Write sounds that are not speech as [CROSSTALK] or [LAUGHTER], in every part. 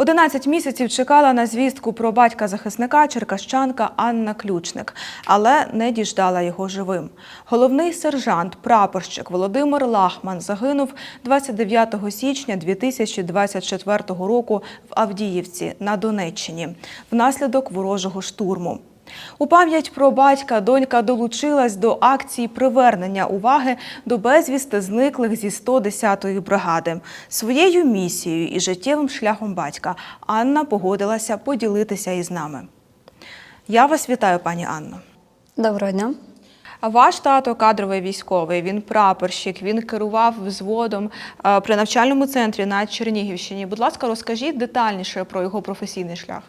11 місяців чекала на звістку про батька захисника черкащанка Анна Ключник, але не діждала його живим. Головний сержант, прапорщик Володимир Лахман загинув 29 січня 2024 року в Авдіївці на Донеччині внаслідок ворожого штурму. У пам'ять про батька донька долучилась до акції привернення уваги до безвісти зниклих зі 110-ї бригади. Своєю місією і життєвим шляхом батька Анна погодилася поділитися із нами. Я вас вітаю, пані Анно. Доброго дня. Ваш тато кадровий військовий, він прапорщик, він керував взводом е, при навчальному центрі на Чернігівщині. Будь ласка, розкажіть детальніше про його професійний шлях.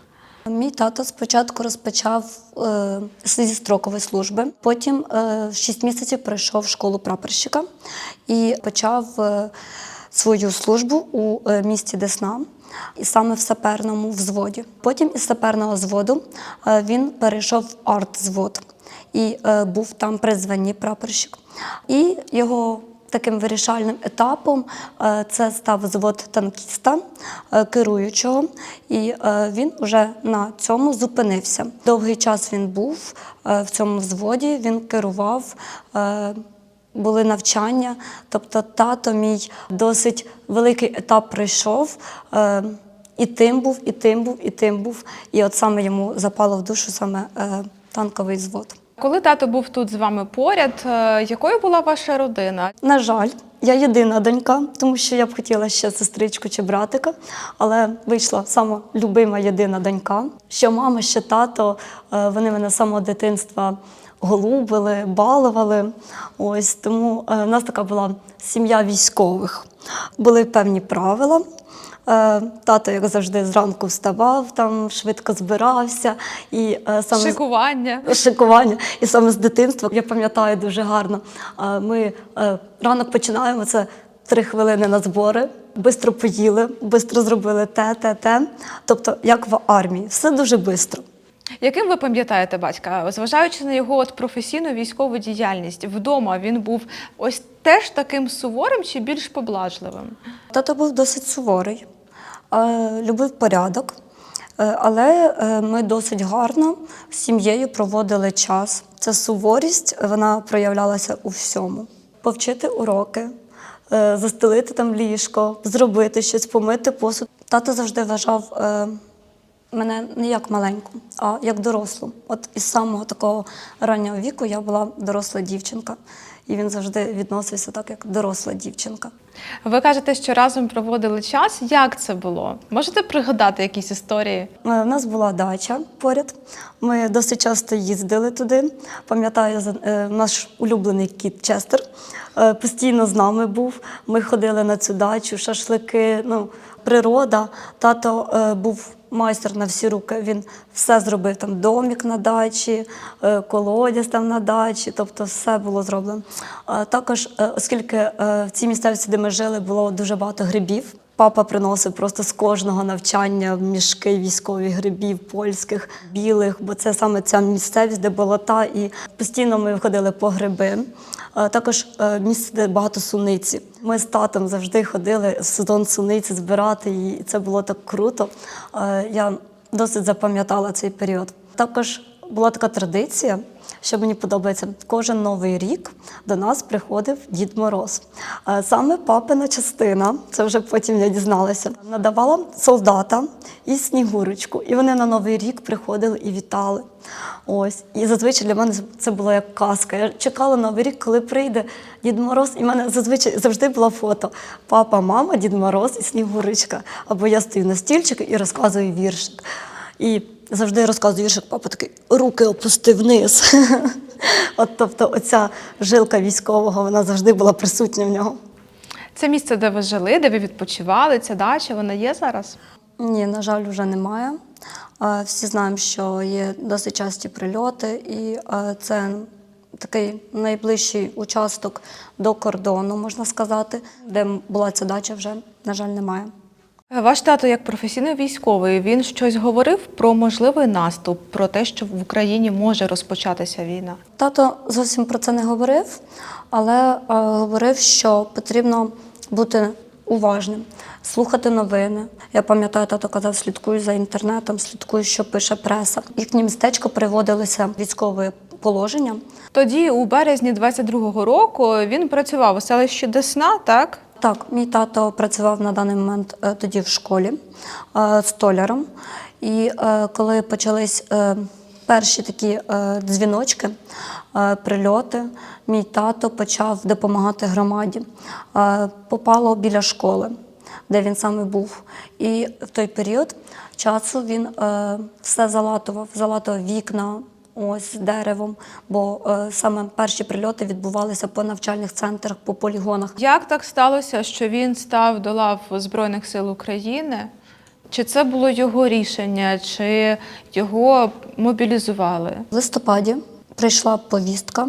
Мій тато спочатку розпочав е, зі строкової служби, потім е, 6 місяців пройшов школу прапорщика і почав е, свою службу у е, місті Десна. І саме в саперному взводі. Потім із саперного взводу е, він перейшов в арт-звод і е, був там при званні прапорщик. І його таким вирішальним етапом е, це став звод танкіста е, керуючого, і е, він вже на цьому зупинився. Довгий час він був в цьому взводі, він керував. Були навчання, тобто тато мій досить великий етап пройшов. І тим був, і тим був, і тим був. І от саме йому запало в душу саме танковий звод. Коли тато був тут з вами поряд, е, якою була ваша родина? На жаль, я єдина донька, тому що я б хотіла ще сестричку чи братика, але вийшла сама любима єдина донька. Що мама, що тато, е, вони мене з самого дитинства голубили, балували. Ось тому е, в нас така була сім'я військових. Були певні правила. Е, Тато, як завжди, зранку вставав, там швидко збирався. І е, саме з- Шикування. шикування. І саме з дитинства я пам'ятаю дуже гарно. Ми е, ранок починаємо це три хвилини на збори. Бистро поїли, бистро зробили те, те, те. Тобто, як в армії, все дуже швидко. Яким ви пам'ятаєте батька? Зважаючи на його от професійну військову діяльність, вдома він був ось теж таким суворим чи більш поблажливим? Тато був досить суворий, любив порядок, е, але е, ми досить гарно з сім'єю проводили час. Ця суворість вона проявлялася у всьому. Повчити уроки, е, застелити там ліжко, зробити щось, помити посуд. Тато завжди вважав е, мене не як маленьку, а як дорослу. От із самого такого раннього віку я була доросла дівчинка, і він завжди відносився так, як доросла дівчинка. Ви кажете, що разом проводили час. Як це було? Можете пригадати якісь історії? У нас була дача поряд. Ми досить часто їздили туди. Пам'ятаю, е, наш улюблений кіт Честер е, постійно з нами був. Ми ходили на цю дачу, шашлики, ну, природа. Тато е, був майстер на всі руки. Він все зробив там домік на дачі, е, колодязь там на дачі, тобто все було зроблено. Також, е, оскільки е, в цій місцевості, де ми жили, було дуже багато грибів. Папа приносив просто з кожного навчання мішки військових грибів, польських, білих, бо це саме ця місцевість, де болота, і постійно ми ходили по гриби. Е, Також е, місце, де багато суниці. Ми з татом завжди ходили в сезон суниці збирати, і це було так круто. Е, Я досить запам'ятала цей період. Також була така традиція, що мені подобається, кожен новий рік до нас приходив Дід Мороз. Е, Саме папина частина, це вже потім я дізналася, надавала солдата і снігурочку. І вони на новий рік приходили і вітали. Ось. І зазвичай для мене це було як казка. Я чекала новий рік, коли прийде Дід Мороз, і в мене зазвичай завжди було фото. Папа, мама, Дід Мороз і Снігурочка. Або я стою на стільчику і розказую віршик. І завжди розказую віршик, папа такий руки опусти вниз. [LAUGHS] От тобто, оця жилка військового вона завжди була присутня в нього. Це місце, де ви жили, де ви відпочивали, ця дача, вона є зараз? Ні, на жаль, вже немає. Всі знаємо, що є досить часті прильоти, і це такий найближчий участок до кордону, можна сказати, де була ця дача, вже, на жаль, немає. Ваш тато, як професійний військовий, він щось говорив про можливий наступ, про те, що в Україні може розпочатися війна. Тато зовсім про це не говорив, але е, говорив, що потрібно бути уважним, слухати новини. Я пам'ятаю, тато казав, слідкую за інтернетом, слідкую, що пише преса. Їхнє містечко приводилося військове положення. Тоді, у березні 22-го року, він працював у селищі Десна, так? Так, мій тато працював на даний момент е, тоді в школі е, столяром. І е, коли почались е, перші такі е, дзвіночки, е, прильоти, мій тато почав допомагати громаді. Е, Попало біля школи, де він саме був. І в той період часу він е, все залатував, залатував вікна. Ось деревом, бо е, саме перші прильоти відбувалися по навчальних центрах, по полігонах. Як так сталося, що він став до лав Збройних сил України? Чи це було його рішення, чи його мобілізували? В листопаді прийшла повістка,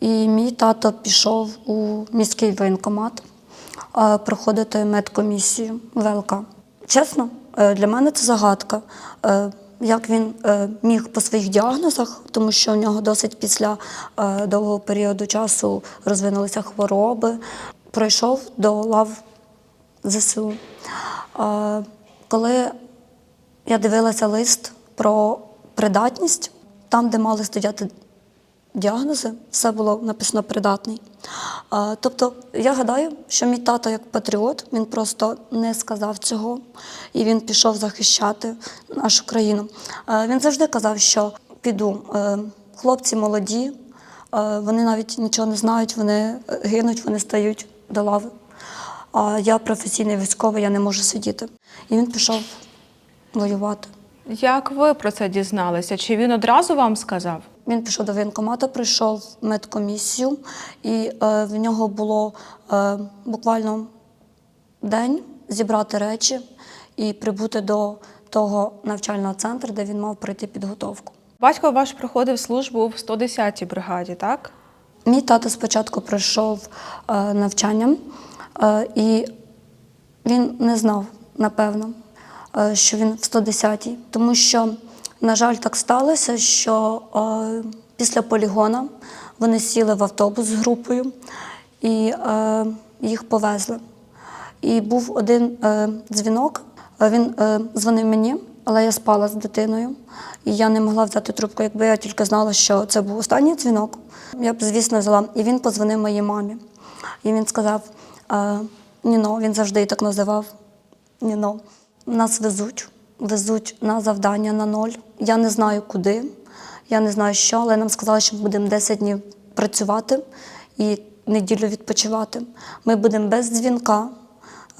і мій тато пішов у міський воєнкомат е, проходити медкомісію ВЛК. Чесно, е, для мене це загадка. Як він е, міг по своїх діагнозах, тому що у нього досить після е, довгого періоду часу розвинулися хвороби, пройшов до лав ЗСУ. Е, Коли я дивилася лист про придатність, там, де мали стояти діагнози, все було написано придатний. Тобто, я гадаю, що мій тато як патріот, він просто не сказав цього, і він пішов захищати нашу країну. Він завжди казав, що піду. Е, Хлопці молоді, е, вони навіть нічого не знають, вони гинуть, вони стають до лави. А я професійний військовий, я не можу сидіти. І він пішов воювати. Як ви про це дізналися? Чи він одразу вам сказав? Він пішов до воєнкомату, пройшов медкомісію, і е, в нього було е, буквально день зібрати речі і прибути до того навчального центру, де він мав пройти підготовку. Батько ваш проходив службу в 110-й бригаді, так? Мій тато спочатку пройшов е, навчання, е, і він не знав, напевно, е, що він в 110-й, тому що, на жаль, так сталося, що е, після полігона вони сіли в автобус з групою і е, їх повезли. І був один е, дзвінок. Він е, дзвонив мені, але я спала з дитиною, і я не могла взяти трубку. Якби я тільки знала, що це був останній дзвінок, я б, звісно, взяла. І він подзвонив моїй мамі. І він сказав: е, Ніно, він завжди її так називав. Ніно, нас везуть, везуть на завдання на ноль. Я не знаю куди, я не знаю що, але нам сказали, що ми будемо 10 днів працювати і неділю відпочивати. Ми будемо без дзвінка,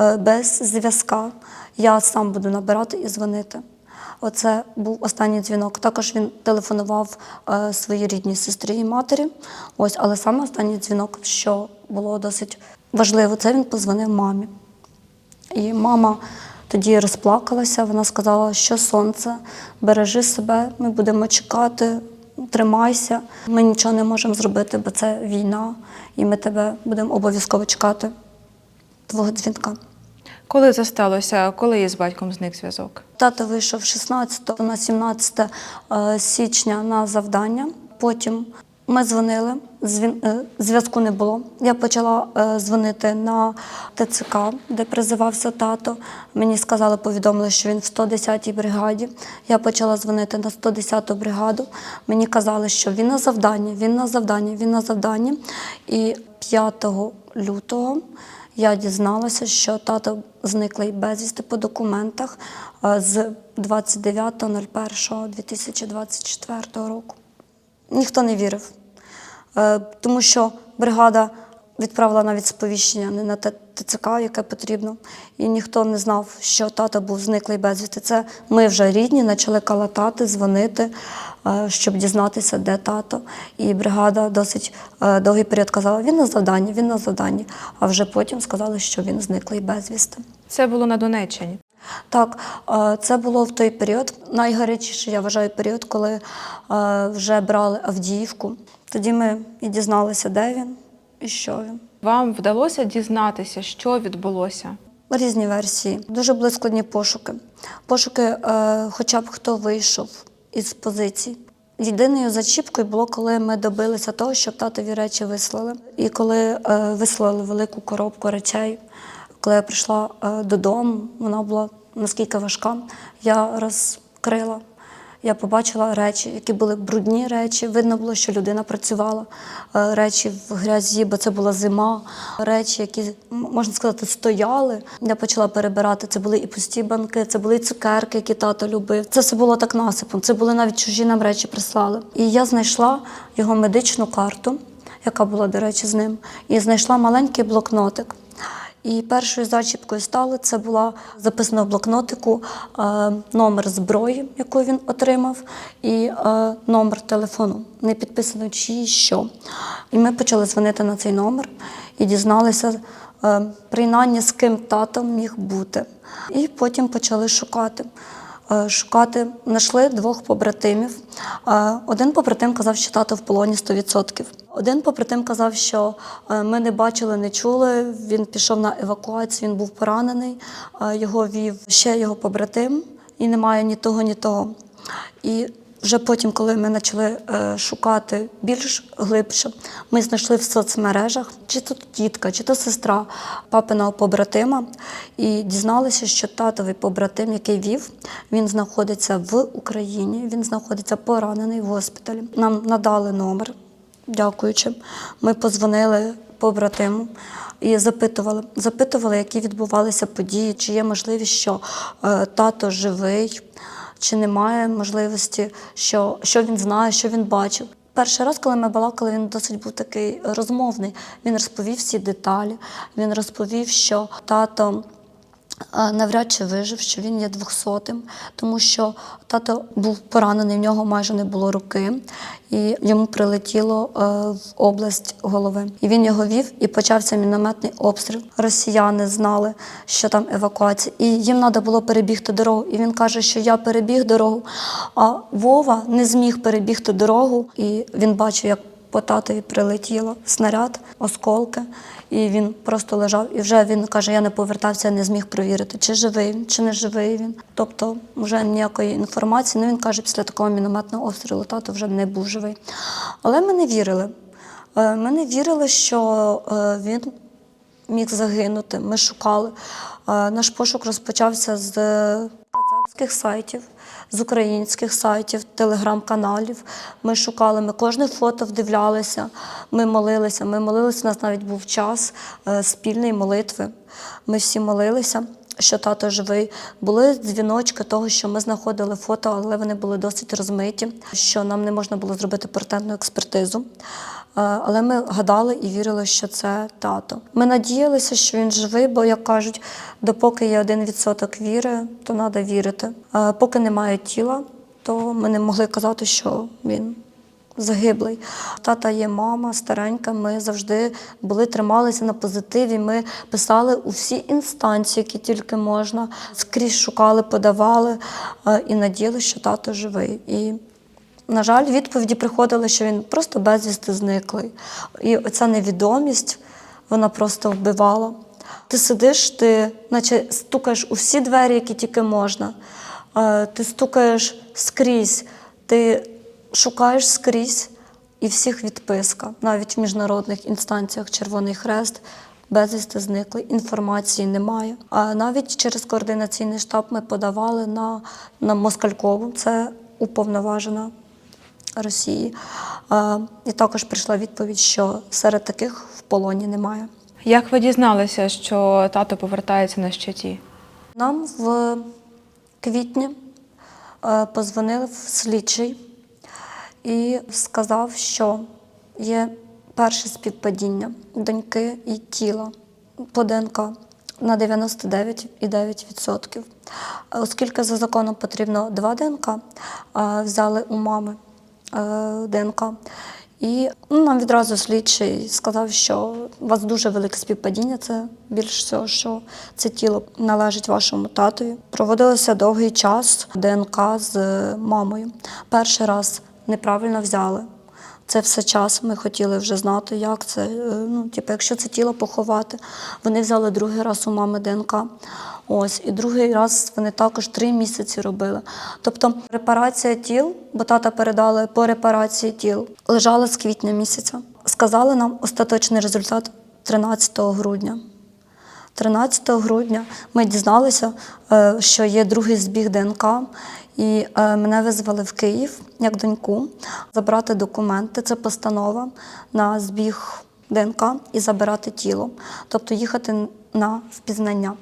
е, без зв'язка. Я сам буду набирати і дзвонити. Оце був останній дзвінок. Також він телефонував е, своїй рідній сестрі і матері. Ось, але саме останній дзвінок, що було досить важливо, це він позвонив мамі. І мама тоді розплакалася, вона сказала, що сонце, бережи себе, ми будемо чекати, тримайся. Ми нічого не можемо зробити, бо це війна, і ми тебе будемо обов'язково чекати, твого дзвінка. Коли це сталося? Коли із батьком зник зв'язок? Тато вийшов 16 на 17 е, січня на завдання. Потім ми дзвонили, зв'язку не було. Я почала е, дзвонити на ТЦК, де призивався тато. Мені сказали, повідомили, що він в 110-й бригаді. Я почала дзвонити на 110-ту бригаду. Мені казали, що він на завданні, він на завданні, він на завданні. І 5 лютого я дізналася, що тато зниклий безвісти по документах е, з 29.01.2024 року. Ніхто не вірив, Е, тому що бригада відправила навіть сповіщення не на те ТЦК, яке потрібно, і ніхто не знав, що тато був зниклий безвісти. Це ми вже рідні почали калатати, дзвонити, е, щоб дізнатися, де тато. І бригада досить е, довгий період казала, він на завданні, він на завданні. А вже потім сказали, що він зниклий безвісти. Це було на Донеччині. Так, е, це було в той період, найгарячіший, я вважаю, період, коли е, вже брали Авдіївку. Тоді ми і дізналися, де він і що він. Вам вдалося дізнатися, що відбулося? Різні версії, дуже були складні пошуки. Пошуки, е, хоча б хто вийшов із позицій. Єдиною зачіпкою було, коли ми добилися того, щоб татові речі вислали. І коли е, вислали велику коробку речей, Коли я прийшла е, додому, вона була наскільки важка, я розкрила. Я побачила речі, які були брудні речі. Видно було, що людина працювала. Е, Речі в грязі, бо це була зима. Речі, які можна сказати, стояли. Я почала перебирати. Це були і пусті банки, це були і цукерки, які тато любив. Це все було так насипом. Це були навіть чужі нам речі прислали. І я знайшла його медичну карту, яка була, до речі, з ним, і знайшла маленький блокнотик. І першою зачіпкою стало це була записана в блокнотику е, номер зброї, яку він отримав, і е, номер телефону, не підписано чи що. І ми почали дзвонити на цей номер і дізналися, е, принаймні з ким тато міг бути. І потім почали шукати. Е, Шукати знайшли двох побратимів. Е, Один побратим казав, що тато в полоні 100%. Один побратим казав, що е, ми не бачили, не чули. Він пішов на евакуацію, він був поранений. Його вів ще його побратим, і немає ні того, ні того. І вже потім, коли ми почали е, шукати більш глибше, ми знайшли в соцмережах, чи то тітка, чи то сестра папиного побратима, і дізналися, що татовий побратим, який вів, він знаходиться в Україні, він знаходиться поранений в госпіталі. Нам надали номер, дякуючи. Ми позвонили побратиму і запитували, запитували, які відбувалися події, чи є можливість, що е, тато живий чи немає можливості, що, що він знає, що він бачив. Перший раз, коли ми балакали, він досить був такий розмовний. Він розповів всі деталі. Він розповів, що тато навряд чи вижив, що він є двохсотим, тому що тато був поранений, в нього майже не було руки, і йому прилетіло е, в область голови. І він його вів, і почався мінометний обстріл. Росіяни знали, що там евакуація, і їм треба було перебігти дорогу. І він каже, що я перебіг дорогу, а Вова не зміг перебігти дорогу, і він бачив, як по татові прилетіло снаряд, осколки, і він просто лежав. І вже він каже: я не повертався, не зміг провірити, чи живий він, чи не живий він. Тобто, вже ніякої інформації. Ну він каже, після такого мінометного обстрілу тато вже не був живий. Але ми не вірили. Е, Ми не вірили, що е, він міг загинути. Ми шукали. Е, Наш пошук розпочався з кацапських сайтів, з українських сайтів, телеграм-каналів. Ми шукали, ми кожне фото вдивлялися, ми молилися. Ми молилися, у нас навіть був час е, спільної молитви. Ми всі молилися. Що тато живий, були дзвіночки того, що ми знаходили фото, але вони були досить розмиті, що нам не можна було зробити портентну експертизу. Е, Але ми гадали і вірили, що це тато. Ми надіялися, що він живий, бо, як кажуть, допоки є один відсоток віри, то треба вірити. Е, Поки немає тіла, то ми не могли казати, що він загиблий. Тата є мама, старенька. Ми завжди були, трималися на позитиві. Ми писали у всі інстанції, які тільки можна. Скрізь шукали, подавали е, і надіялися, що тато живий. І на жаль, відповіді приходили, що він просто безвісти зниклий. І оця невідомість вона просто вбивала. Ти сидиш, ти наче стукаєш у всі двері, які тільки можна. Е, Ти стукаєш скрізь, ти шукаєш скрізь і всіх відписка, навіть в міжнародних інстанціях Червоний Хрест. Безвісти зникли, інформації немає. А навіть через координаційний штаб ми подавали на, на Москалькову, це уповноважена Росії. А, І також прийшла відповідь, що серед таких в полоні немає. Як ви дізналися, що тато повертається на щиті? Нам в квітні е, позвонив слідчий і сказав, що є перше співпадіння доньки і тіла по ДНК на 99,9%. Оскільки за законом потрібно два ДНК, взяли у мами е, ДНК. І ну, нам відразу слідчий сказав, що у вас дуже велике співпадіння. Це більш всього, що це тіло належить вашому татові. Проводилося довгий час ДНК з мамою. Перший раз неправильно взяли. Це все час. Ми хотіли вже знати, як це. е, Ну, типу, якщо це тіло поховати. Вони взяли другий раз у мами ДНК. Ось, і другий раз вони також три місяці робили. Тобто репарація тіл, бо тата передали по репарації тіл, лежала з квітня місяця. Сказали нам остаточний результат 13 грудня. 13 грудня ми дізналися, е, що є другий збіг ДНК, і е, мене визвали в Київ як доньку забрати документи. Це постанова на збіг ДНК і забирати тіло, тобто їхати на впізнання.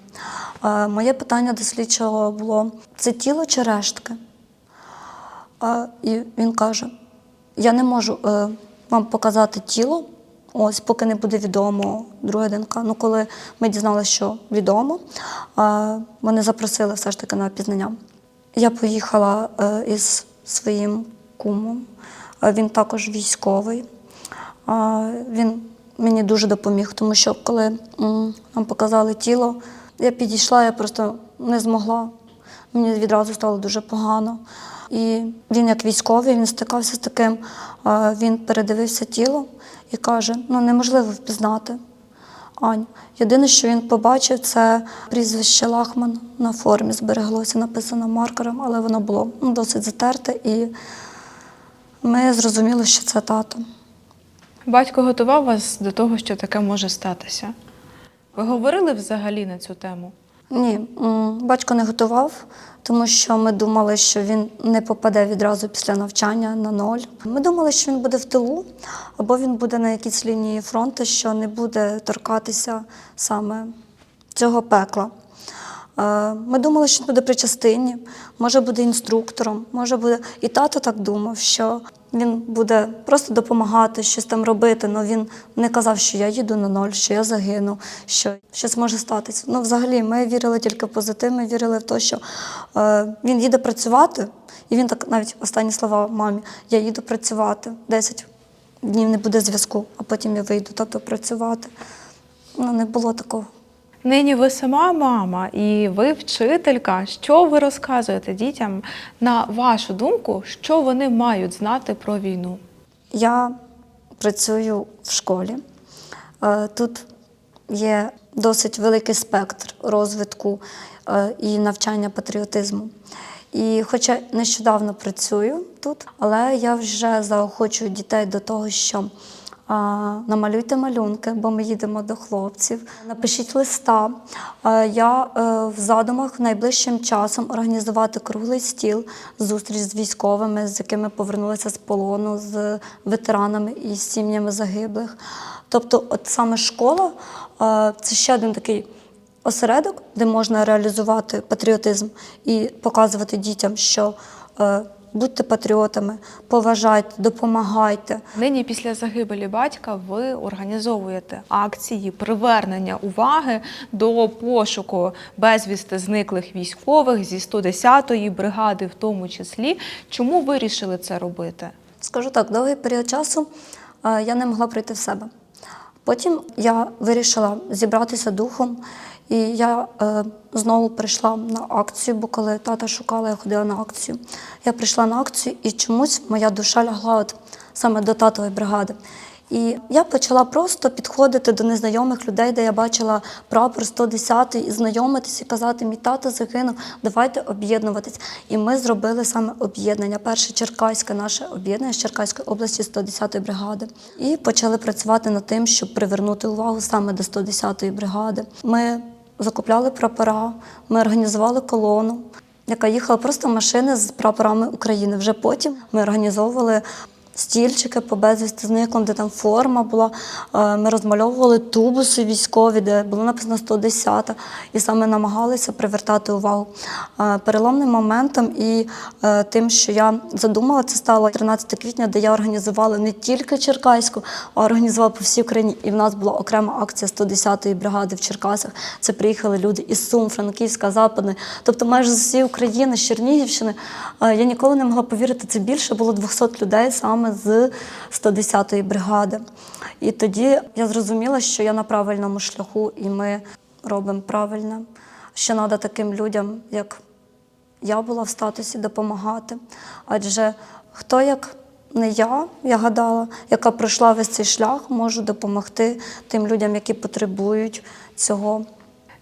Е, Моє питання до слідчого було: це тіло чи рештки? А, і він каже: я не можу е, вам показати тіло, ось поки не буде відомо друге ДНК. Ну, коли ми дізналися, що відомо, е, вони запросили все ж таки на пізнання. Я поїхала е, із своїм кумом. Е, Він також військовий. Він мені дуже допоміг, тому що коли нам показали тіло, я підійшла, я просто не змогла. Мені відразу стало дуже погано. І він, як військовий, він стикався з таким. е, Він передивився тіло і каже: ну неможливо впізнати. Ань. Єдине, що він побачив, це прізвище Лахман на формі збереглося, написано маркером, але воно було ну, досить затерте, і ми зрозуміли, що це тато. Батько готував вас до того, що таке може статися. Ви говорили взагалі на цю тему? Ні, батько не готував, тому що ми думали, що він не попаде відразу після навчання на ноль. Ми думали, що він буде в тилу, або він буде на якійсь лінії фронту, що не буде торкатися саме цього пекла. Ми думали, що він буде при частині, може буде інструктором, може буде. І тато так думав, що він буде просто допомагати, щось там робити. але він не казав, що я їду на ноль, що я загину, що щось може статися. Ну, взагалі, ми вірили тільки в позитив, ми вірили в те, що е, він їде працювати, і він так навіть останні слова мамі: я їду працювати 10 днів не буде зв'язку, а потім я вийду тобто працювати. Ну, не було такого. Нині ви сама мама і ви вчителька. Що ви розказуєте дітям на вашу думку, що вони мають знати про війну? Я працюю в школі. Е, Тут є досить великий спектр розвитку е, і навчання патріотизму. І хоча нещодавно працюю тут, але я вже заохочую дітей до того, що намалюйте малюнки, бо ми їдемо до хлопців. Напишіть листа. Я е, в задумах найближчим часом організувати круглий стіл, зустріч з військовими, з якими повернулися з полону, з ветеранами і з сім'ями загиблих. Тобто, от саме школа е, це ще один такий осередок, де можна реалізувати патріотизм і показувати дітям, що е, будьте патріотами, поважайте, допомагайте. Нині після загибелі батька ви організовуєте акції привернення уваги до пошуку безвісти зниклих військових зі 110-ї бригади, в тому числі. Чому вирішили це робити? Скажу так, довгий період часу е, я не могла прийти в себе. Потім я вирішила зібратися духом, і я е, знову прийшла на акцію, бо коли тата шукала, я ходила на акцію. Я прийшла на акцію, і чомусь моя душа лягла от саме до татової бригади. І я почала просто підходити до незнайомих людей, де я бачила прапор 110 і знайомитись і казати, мій тато загинув, давайте об'єднуватись. І ми зробили саме об'єднання. Перше Черкаське наше об'єднання з Черкаської області 110-ї бригади. І почали працювати над тим, щоб привернути увагу саме до 110-ї бригади. Ми закупляли прапора, ми організували колону. Яка їхала просто машини з прапорами України. Вже потім ми організовували стільчики по безвісти зниклим, де там форма була. Е, Ми розмальовували тубуси військові, де було написано 110 і саме намагалися привертати увагу. Е, Переломним моментом і е, тим, що я задумала, це стало 13 квітня, де я організувала не тільки Черкаську, а організувала по всій Україні. І в нас була окрема акція 110-ї бригади в Черкасах. Це приїхали люди із Сум, Франківська, Западної, тобто майже з усієї України, з Чернігівщини. Я ніколи не могла повірити, це більше було 200 людей саме з 110-ї бригади. І тоді я зрозуміла, що я на правильному шляху, і ми робимо правильне. Що треба таким людям, як я була в статусі допомагати. Адже хто як не я, я гадала, яка пройшла весь цей шлях, можу допомогти тим людям, які потребують цього.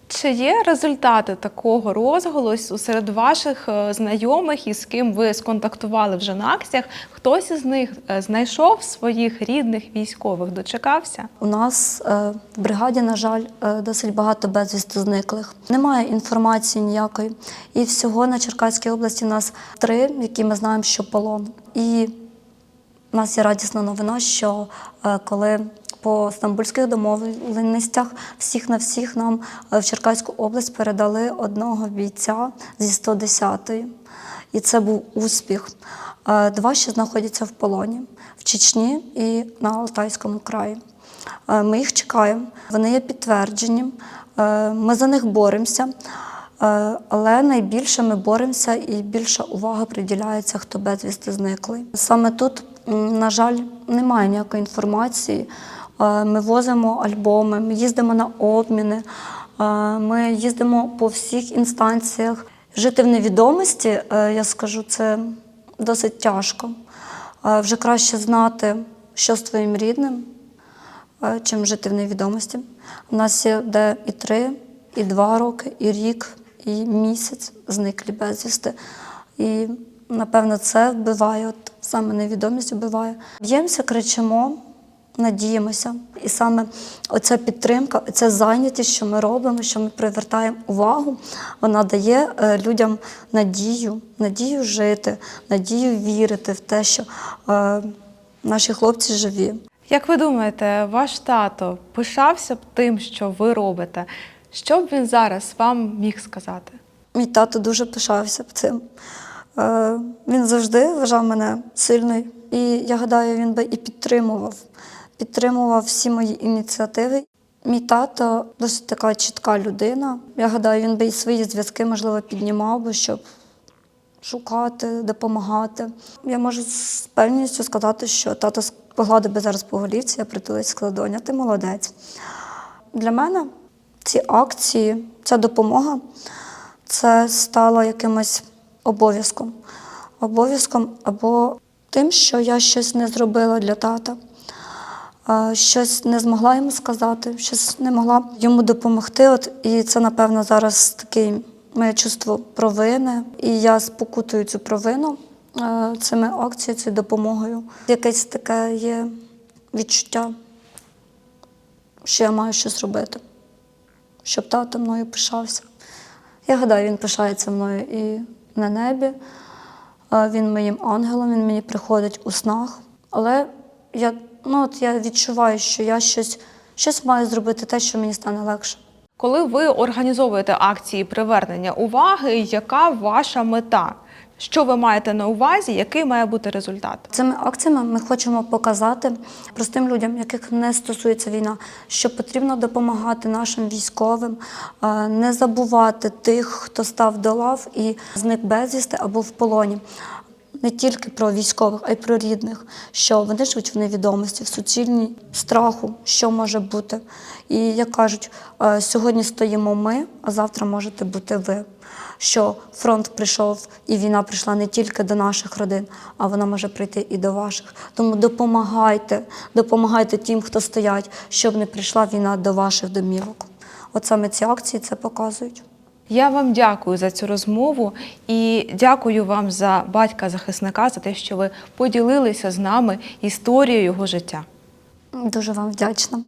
Чи є результати такого розголосу серед ваших е, знайомих, із ким ви сконтактували вже на акціях? Хтось із них е, знайшов своїх рідних військових, дочекався? У нас е, в бригаді, на жаль, досить багато безвісти зниклих. Немає інформації ніякої. І всього на Черкаській області у нас три, які ми знаємо, що полон. І у нас є радісна новина, що коли по стамбульських домовленостях всіх на всіх нам е, в Черкаську область передали одного бійця зі 110-ї. І це був успіх. Е, Два ще знаходяться в полоні в Чечні і на Алтайському краї. Е, Ми їх чекаємо, вони є підтверджені, ми за них боремося. Але найбільше ми боремося і більша увага приділяється, хто безвісти зниклий. Саме тут, на жаль, немає ніякої інформації. Е, Ми возимо альбоми, ми їздимо на обміни, е, ми їздимо по всіх інстанціях. Жити в невідомості, е, я скажу, це досить тяжко. Вже краще знати, що з твоїм рідним, чим жити в невідомості. У нас є де і три, і два роки, і рік, і місяць зниклі безвісти. І, напевно, це вбиває, от саме невідомість вбиває. Б'ємося, кричимо, надіємося. І саме оця підтримка, ця зайнятість, що ми робимо, що ми привертаємо увагу, вона дає е, людям надію, надію жити, надію вірити в те, що е, наші хлопці живі. Як ви думаєте, ваш тато пишався б тим, що ви робите? Що б він зараз вам міг сказати? Мій тато дуже пишався б цим. Е, Він завжди вважав мене сильною, і я гадаю, він би і підтримував, підтримував всі мої ініціативи. Мій тато досить така чітка людина. Я гадаю, він би і свої зв'язки, можливо, піднімав би, щоб шукати, допомагати. Я можу з певністю сказати, що тато погладив би зараз по голівці, я притулився сказала, доня, ти молодець. Для мене ці акції, ця допомога це стало якимось обов'язком. Обов'язком або тим, що я щось не зробила для тата, щось не змогла йому сказати, щось не могла йому допомогти. От, і це, напевно, зараз таке моє чувство провини. І я спокутую цю провину е, цими акціями, цією допомогою. Якесь таке є відчуття, що я маю щось робити, щоб тато мною пишався. Я гадаю, він пишається мною і на небі. Він моїм ангелом, він мені приходить у снах. Але я, ну, от я відчуваю, що я щось, щось маю зробити те, що мені стане легше. Коли ви організовуєте акції привернення уваги, яка ваша мета? Що ви маєте на увазі, який має бути результат? Цими акціями ми хочемо показати простим людям, яких не стосується війна, що потрібно допомагати нашим військовим, не забувати тих, хто став до лав і зник безвісти або в полоні. Не тільки про військових, а й про рідних, що вони живуть в невідомості, в суцільній страху, що може бути. І як кажуть, е, сьогодні стоїмо ми, а завтра можете бути ви. Що фронт прийшов і війна прийшла не тільки до наших родин, а вона може прийти і до ваших. Тому допомагайте, допомагайте тим, хто стоять, щоб не прийшла війна до ваших домівок. От саме ці акції це показують. Я вам дякую за цю розмову і дякую вам за батька захисника за те, що ви поділилися з нами історією його життя. Дуже вам вдячна.